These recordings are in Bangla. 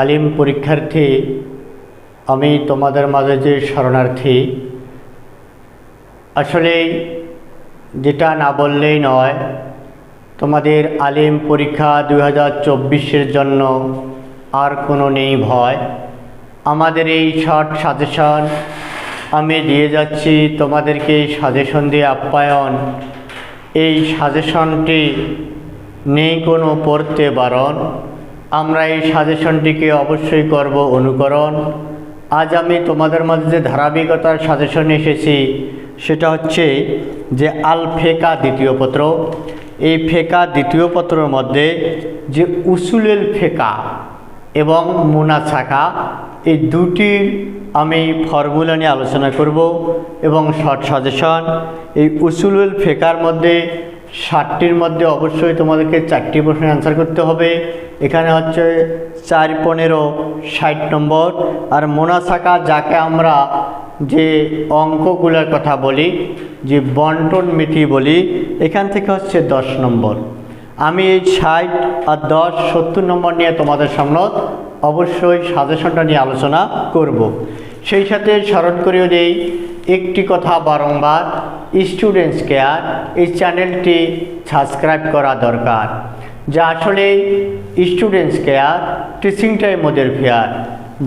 আলিম পরীক্ষার্থী, আমি তোমাদের মাঝে যে শরণার্থী, আসলে যেটা না বললেই নয়, তোমাদের আলিম পরীক্ষা দু হাজার জন্য আর কোনো নেই ভয়। আমাদের এই শর্ট সাজেশন, আমি দিয়ে যাচ্ছি তোমাদেরকে সাজেশন দিয়ে আপ্যায়ন। এই সাজেশনটি নেই কোনো পড়তে বারণ। আমরা এই সাজেশনটিকে অবশ্যই করব অনুকরণ। আজ আমি তোমাদের মাঝে যে ধারাবাহিকতার সাজেশন এসেছি, সেটা হচ্ছে যে আল ফেকা দ্বিতীয় পত্র। এই ফেকা দ্বিতীয় পত্রের মধ্যে যে উসুলেল ফেকা এবং মুনাছাকা এই দুটির আমি ফর্মুলা নিয়ে আলোচনা করব এবং শর্ট সাজেশন। এই উসুলুল ফেকার মধ্যে, ষাটটির মধ্যে অবশ্যই তোমাদেরকে চারটি প্রশ্নের অ্যান্সার করতে হবে। এখানে হচ্ছে চার পনেরো ষাট নম্বর। আর মোনাসাকা, যাকে আমরা যে অঙ্কগুলোর কথা বলি, যে বন্টন মিতি বলি, এখান থেকে হচ্ছে দশ নম্বর। আমি এই ষাট আর দশ সত্তর নম্বর নিয়ে তোমাদের সামনে অবশ্যই সাজেশনটা নিয়ে আলোচনা করব। সেই সাথে স্মরণ করেও দেই একটি কথা বারংবার স্টুডেন্টস কেয়ার এই চ্যানেলটি সাবস্ক্রাইব করা দরকার। যা আসলে স্টুডেন্টস কেয়ার টিচিং টাইম ওদের ফেয়ার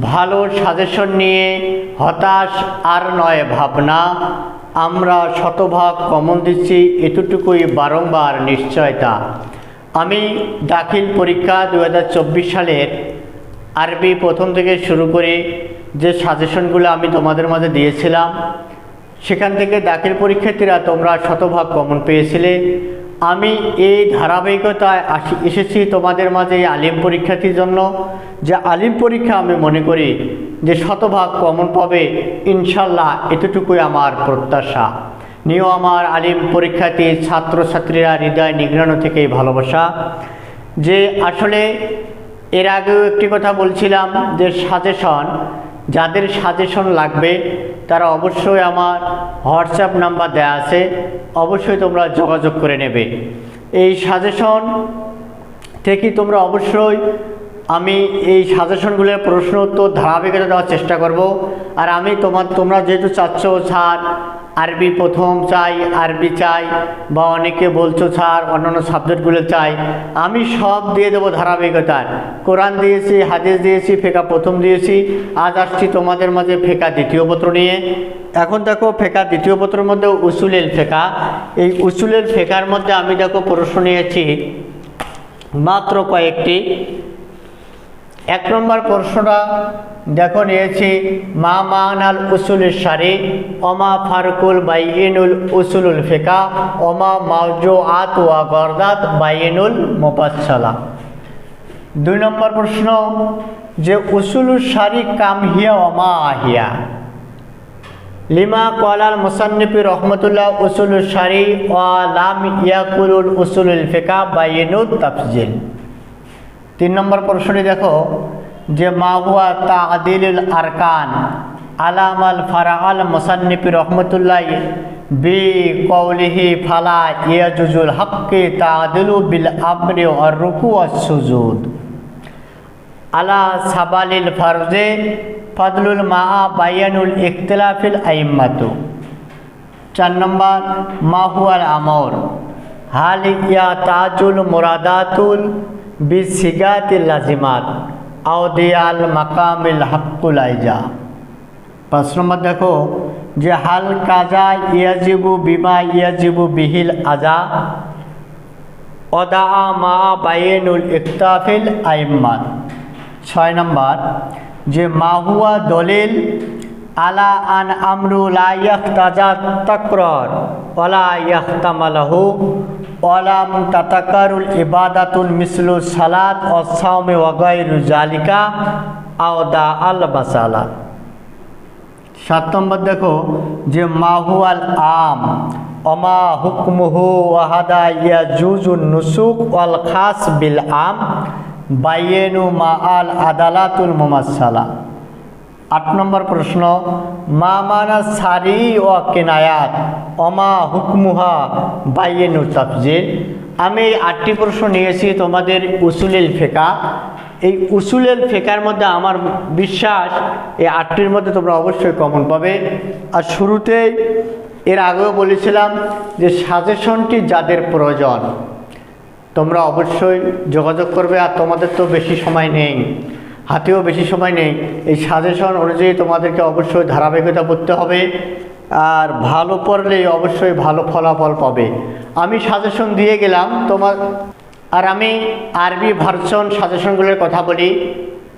ভালো সাজেশন নিয়ে হতাশ আর নয় ভাবনা। আমরা শতভাগ কমন দিচ্ছি এতটুকুই বারংবার নিশ্চয়তা। আমি দাখিল পরীক্ষা দু হাজার চব্বিশ সালের আরবি প্রথম থেকে শুরু করে যে সাজেশনগুলো আমি তোমাদের মাঝে দিয়েছিলাম, সেখান থেকে দাখিল পরীক্ষার্থীরা তোমরা শতভাগ কমন পেয়েছিলে। আমি এই ধারাবাহিকতায় আসি, এসেছি তোমাদের মাঝে এই আলিম পরীক্ষার্থীর জন্য। যে আলিম পরীক্ষা আমি মনে করি যে শতভাগ কমন পাবে, ইনশাল্লাহ এতটুকুই আমার প্রত্যাশা। নিয়েও আমার আলিম পরীক্ষার্থী, ছাত্রছাত্রীরা হৃদয় নিগ্রানো থেকেই ভালোবাসা। যে আসলে এর আগেও একটি কথা বলছিলাম যে সাজেশন যাদের সাজেশন লাগবে, তারা অবশ্যই আমার হোয়াটসঅ্যাপ নাম্বার দেয়া আছে, অবশ্যই তোমরা যোগাযোগ করে নেবে। এই সাজেশন থেকে তোমরা অবশ্যই আমি এই সাজেশনগুলোর প্রশ্ন উত্তর ধারাবাহিকতা দেওয়ার চেষ্টা করব। আর আমি তোমার, তোমরা যেহেতু চাচ্ছ, স্যার আরবি প্রথম চাই, আরবি চাই, বা অনেকে বলছো, স্যার, অন্যান্য সাবজেক্টগুলো চাই। আমি সব দিয়ে দেবো ধারাবাহিকতার। কোরআন দিয়েছি, হাদিস দিয়েছি, ফেকা প্রথম দিয়েছি। আজ আসছি তোমাদের মাঝে ফেকা দ্বিতীয় পত্র নিয়ে। এখন দেখো, ফেকা দ্বিতীয় পত্রের মধ্যে উসুলের ফেকা। এই উসুলের ফেকার মধ্যে আমি দেখো প্রশ্ন নিয়েছি মাত্র কয়েকটি। এক নম্বর প্রশ্নটা দেখো নিয়েছি, মা মানাল উসুলের সারি অমা ফারুকুল বাইনুল উসুলুল ফেকা অমা মাউজো আত ওয়া গরদাত বাইনুল মোপাচ্ছালা দুই নম্বর প্রশ্ন, যে উসুলুল সারি কাম হিয়া অমা আহিয়া লিমা কলাল মুসান্নিফি রহমতুল্লাহ উসুলুল সারি, ওয়া লাম ইয়াকুলুল উসুলুল ফেকা বাইনুল তাফজিল। তিন নম্বর প্রশ্নটি দেখো, যে মাহুয়া তাদিল আরকান আলাম আল ফারাআল মুসান্নিফি রহমতুল্লাহ বি কৌলিহি ফালা ইয়াজুজুল হক্কি তাদিলু বিল আমরি আর রুকু সুজুদ। আলা সাবালিল ফারজে ফদলুল মা বায়ানুল ইখতলাফিল আইম্মাতু। চার নম্বর মাহুয়াল আমর, হাল ইয়া তাজুল মুরাদাতুল বিসিগাতিল লাজিমাত আউদিয়াল মাকামিল হাক্কুল আইজা। পাঁচ দেখো, যে হাল কাজা ইয়াজিবু বিমা ইয়াজিবু বিহিল আজা, অদা মা বাইনুল ইকতাফিল আইম্মাত। ছয় নম্বর, যে মাহুয়া দলিল, আলা আন আমরু লা ইয়াখতাজা তাকরর ওলা ইয়াখতামালাহু ওলাম তাতাকারুল ইবাদাতুল মিসলু সালাত ও সাওমে ওয়াগাইরু জালিকা আওদা আল বাসালা সাত নম্বর দেখো যে মাহুয়াল আম অমা হুকমুহু ওয়াহাদা ইয়া জুজুন নুসুক ওয়াল খাস বিল আম, বাইয়েনু মা আল আদালাতুল মুমাসালা। আট নম্বর প্রশ্ন, মা মানা সারি ও কেনায়াত, অমা হুকমুহা বাইয়েনু তাফজির আমি এই আটটি প্রশ্ন নিয়েছি তোমাদের উসুলিল ফেকা। এই উসুলের ফেকার মধ্যে আমার বিশ্বাস, এই আটটির মধ্যে তোমরা অবশ্যই কমন পাবে। আর শুরুতেই এর আগেও বলেছিলাম যে সাজেশনটি যাদের প্রয়োজন, তোমরা অবশ্যই যোগাযোগ করবে আর তোমাদের তো বেশি সময় নেই। হাতেও বেশি সময় নেই। এই সাজেশন অনুযায়ী তোমাদেরকে অবশ্যই ধারাবাহিকতা করতে হবে আর ভালো পড়লে অবশ্যই ভালো ফলাফল পাবে। আমি সাজেশন দিয়ে গেলাম তোমার আর আমি আরবি ভার্সন সাজেশনগুলোর কথা বলি।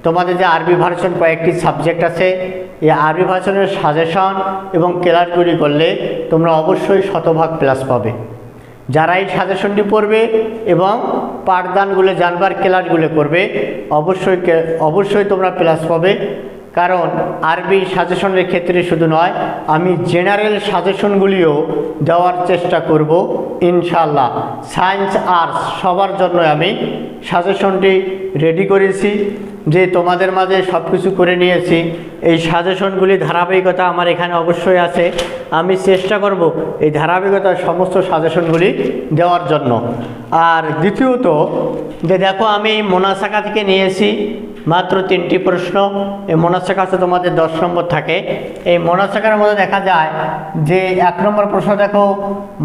তোমাদের যে আরবি ভার্সন কয়েকটি সাবজেক্ট আছে, এই আরবি ভার্সনের সাজেশন এবং ক্লাসগুলি করলে তোমরা অবশ্যই শতভাগ প্লাস পাবে। যারা এই সাজেশনটি পড়বে এবং পাঠদানগুলো, জানবার ক্লাসগুলো করবে। অবশ্যই অবশ্যই তোমরা প্লাস পাবে। কারণ আরবি সাজেশনের ক্ষেত্রে শুধু নয়, আমি জেনারেল সাজেশনগুলিও দেওয়ার চেষ্টা করব ইনশাল্লাহ সায়েন্স, আর্টস সবার জন্য আমি সাজেশনটি রেডি করেছি। যে তোমাদের মাঝে সব কিছু করে নিয়েছি, এই সাজেশনগুলি ধারাবাহিকতা আমার এখানে অবশ্যই আছে। আমি চেষ্টা করব এই ধারাবাহিকতার সমস্ত সাজেশনগুলি দেওয়ার জন্য। আর দ্বিতীয়ত, যে দেখো আমি মোনাসাকা থেকে নিয়েছি, মাত্র তিনটি প্রশ্ন। এই হচ্ছে তোমাদের দশ নম্বর থাকে। এই মোনাসাকার মধ্যে দেখা যায় যে এক নম্বর প্রশ্ন দেখো,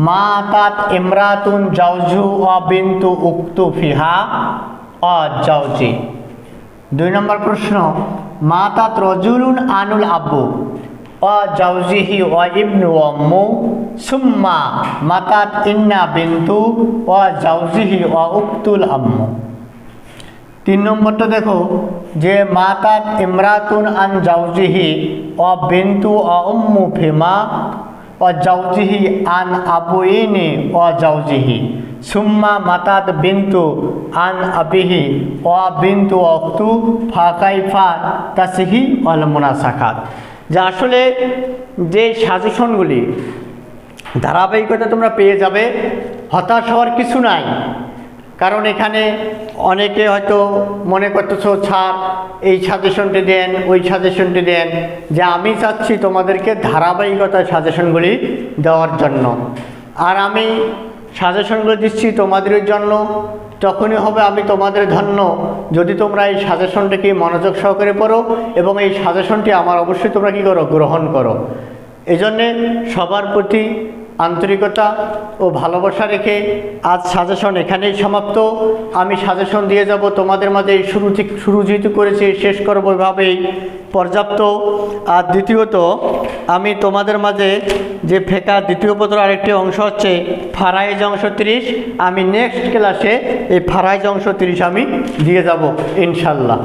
মা তাত ইমরাতুন জাউজু অ বিন্তু উক্তু ফিহা অ জাউজি দুই নম্বর প্রশ্ন মা তাত রজুলুন আনুল আব্বু অ জাউজিহি অ ইবনু অম্মু সুম্মা মাতাত ইন্না বিন্তু অ জাউজিহি অ উক্তুল আম্মু। তিন নম্বরটা দেখো, যে মাতাত ইমরাতুন আন জাউজিহি অ বিন্তু অ উম্মু ফিমা অ জাউজিহি আন আবুইনি অ জাউজিহি। সুম্মা মাতাত বিন্তু আন আবিহি, অ বিন্তু অক্তু ফাকাইফা তাসিহি অল মুনাসাখাত যা আসলে যে সাজেশনগুলি, ধারাবাহিকতা তোমরা পেয়ে যাবে, হতাশ হওয়ার কিছু নাই। কারণ এখানে অনেকে হয়তো মনে করতেছ ছাড় এই সাজেশনটি দেন, ওই সাজেশনটি দেন। যে আমি চাচ্ছি তোমাদেরকে ধারাবাহিকতার সাজেশনগুলি দেওয়ার জন্য। আর আমি সাজেশনগুলো দিচ্ছি তোমাদের জন্য। তখনই হবে আমি তোমাদের ধন্য। যদি তোমরা এই সাজেশনটাকে মনোযোগ সহকারে পড়ো এবং এই সাজেশনটি আমার অবশ্যই তোমরা কী করো? গ্রহণ করো। এজন্যে সবার প্রতি আন্তরিকতা ও ভালোবাসা রেখে আজ সাজেশন এখানেই সমাপ্ত। আমি সাজেশন দিয়ে যাব। তোমাদের মাঝে শুরু শুরু যেহেতু করেছি, শেষ করব এভাবেই। পর্যাপ্ত। আর দ্বিতীয়ত, আমি তোমাদের মাঝে যে ফেকা দ্বিতীয় পত্র আরেকটি অংশ হচ্ছে ফারাইজ অংশ তিরিশ। আমি নেক্সট ক্লাসে এই ফারাইজ অংশ তিরিশ আমি দিয়ে যাব, ইনশাল্লাহ।